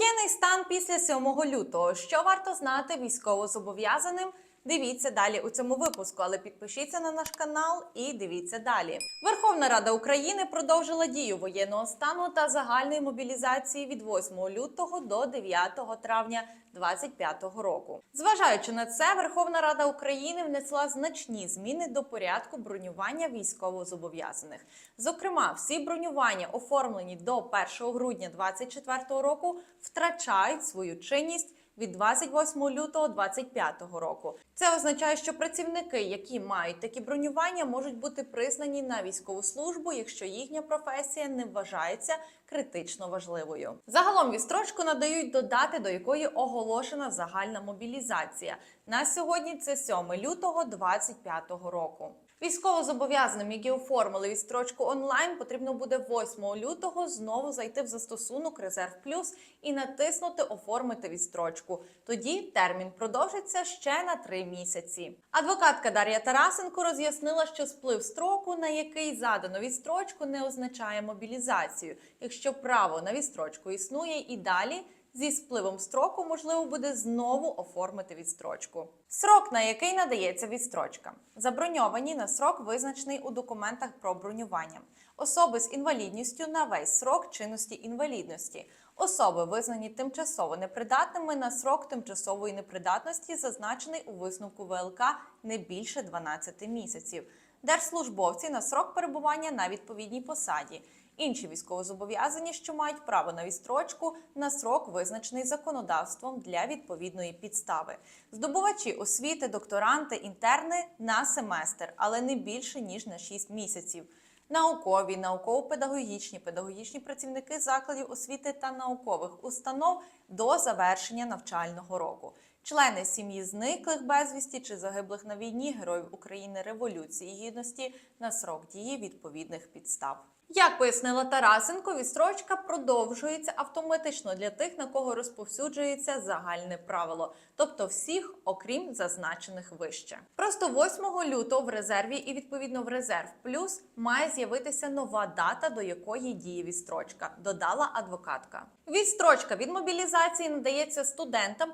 Воєнний стан після 7 лютого. Що варто знати військовозобов'язаним? Дивіться далі у цьому випуску, але підпишіться на наш канал і дивіться далі. Верховна Рада України продовжила дію воєнного стану та загальної мобілізації від 8 лютого до 9 травня 2025 року. Зважаючи на це, Верховна Рада України внесла значні зміни до порядку бронювання військовозобов'язаних. Зокрема, всі бронювання, оформлені до 1 грудня 2024 року, втрачають свою чинність від 28 лютого 2025 року. Це означає, що працівники, які мають такі бронювання, можуть бути признані на військову службу, якщо їхня професія не вважається критично важливою. Загалом відстрочку надають до дати, до якої оголошена загальна мобілізація. На сьогодні це 7 лютого 2025 року. Військовозобов'язаним, які оформили відстрочку онлайн, потрібно буде 8 лютого знову зайти в застосунок Резерв Плюс і натиснути Оформити відстрочку. Тоді термін продовжиться ще на 3 місяці. Адвокатка Дар'я Тарасенко роз'яснила, що сплив строку, на який задано відстрочку, не означає мобілізацію, якщо право на відстрочку існує і далі. Зі спливом строку можливо буде знову оформити відстрочку. Срок, на який надається відстрочка, заброньовані на срок, визначений у документах про бронювання, особи з інвалідністю на весь срок чинності інвалідності, особи, визнані тимчасово непридатними на срок тимчасової непридатності, зазначений у висновку ВЛК не більше 12 місяців, держслужбовці на срок перебування на відповідній посаді. Інші військовозобов'язані, що мають право на відстрочку на срок, визначений законодавством для відповідної підстави. Здобувачі освіти, докторанти, інтерни на семестр, але не більше ніж на 6 місяців. Наукові, науково-педагогічні, педагогічні працівники закладів освіти та наукових установ до завершення навчального року. Члени сім'ї зниклих безвісті чи загиблих на війні героїв України Революції Гідності на срок дії відповідних підстав. Як пояснила Тарасенко, відстрочка продовжується автоматично для тих, на кого розповсюджується загальне правило, тобто всіх, окрім зазначених вище. Просто 8 лютого в резерві і відповідно в резерв плюс має з'явитися нова дата, до якої діє відстрочка, додала адвокатка. Відстрочка від мобілізації надається студентам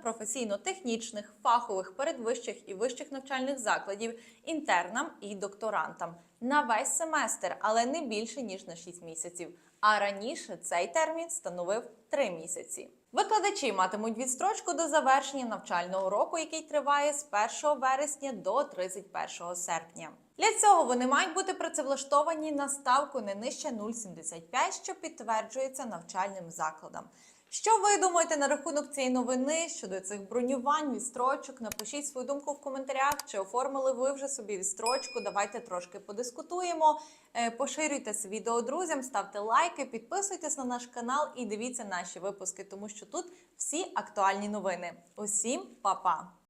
професійно-технічних, фахових, передвищих і вищих навчальних закладів, інтернам і докторантам на весь семестр, але не більше ніж на 6 місяців. А раніше цей термін становив 3 місяці. Викладачі матимуть відстрочку до завершення навчального року, який триває з 1 вересня до 31 серпня. Для цього вони мають бути працевлаштовані на ставку не нижче 0,75, що підтверджується навчальним закладом. Що ви думаєте на рахунок цієї новини щодо цих бронювань, відстрочок? Напишіть свою думку в коментарях, чи оформили ви вже собі відстрочку. Давайте трошки подискутуємо. Е, Поширюйте це відео друзям, ставте лайки, підписуйтесь на наш канал і дивіться наші випуски, тому що тут всі актуальні новини. Усім па-па!